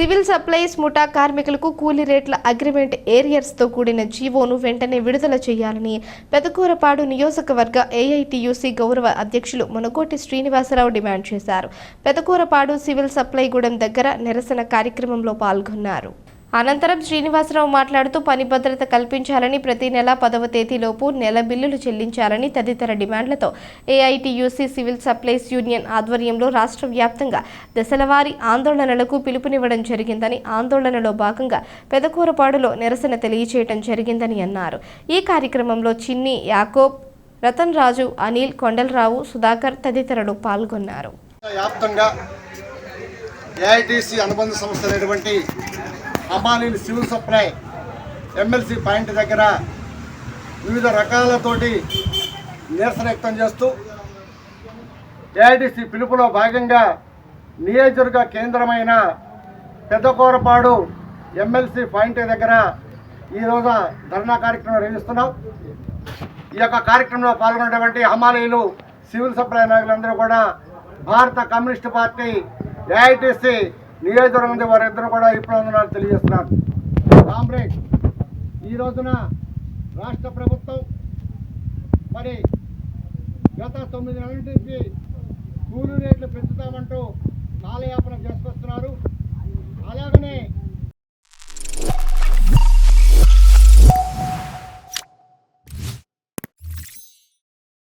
Civil supplies ముఠా కార్మికులకు కూలీ రేట్ల అగ్రిమెంట్ ఏరియర్స్తో కూడిన జీవోను వెంటనే విడుదల చేయాలని పెదకూరపాడు నియోజకవర్గ ఏఐటియుసి గౌరవ అధ్యక్షులు మునగోటి శ్రీనివాసరావు డిమాండ్ చేశారు. పెదకూరపాడు సివిల్ సప్లై గూడెం దగ్గర నిరసన కార్యక్రమంలో పాల్గొన్నారు. అనంతరం శ్రీనివాసరావు మాట్లాడుతూ పని భద్రత కల్పించాలని ప్రతి నెల పదవ తేదీలోపు నెల బిల్లులు చెల్లించాలని తదితర డిమాండ్లతో ఏఐటియూసీ సివిల్ సప్లైస్ యూనియన్ ఆధ్వర్యంలో రాష్ట్ర వ్యాప్తంగా దశలవారీ ఆందోళనలకు పిలుపునివ్వడం జరిగిందని ఆందోళనలో భాగంగా పెదకూరపాడులో నిరసన తెలియచేయడం జరిగిందని అన్నారు. ఈ కార్యక్రమంలో చిన్ని యాకోబ్ రతన్ రాజు అనిల్ కొండలరావు సుధాకర్ తదితరులు పాల్గొన్నారు. వ్యాప్తంగా అనుబంధ సంస్థ అయినటువంటి సివిల్ సప్లై ఎమ్మెల్సీ పాయింట్ దగ్గర వివిధ రకాలతోటి నిరసన వ్యక్తం చేస్తూ ఏఐటీసీ పిలుపులో భాగంగా నియోజకవర్గ కేంద్రమైన పెద్దకూరపాడు ఎమ్మెల్సీ పాయింట్ దగ్గర ఈరోజు ధర్నా కార్యక్రమం నిర్వహిస్తున్నాం. ఈ యొక్క కార్యక్రమంలో పాల్గొన్నటువంటి హమాలీలు సివిల్ సప్లై నాయకులందరూ కూడా భారత కమ్యూనిస్ట్ పార్టీ ఏఐటీసీ నియోజకవర్గం నుండి వారిద్దరూ కూడా ఇప్పుడు తెలియజేస్తున్నారు. కామ్రేడ్ ఈ రోజున రాష్ట్ర ప్రభుత్వం మరి గత తొమ్మిది నెలల నుంచి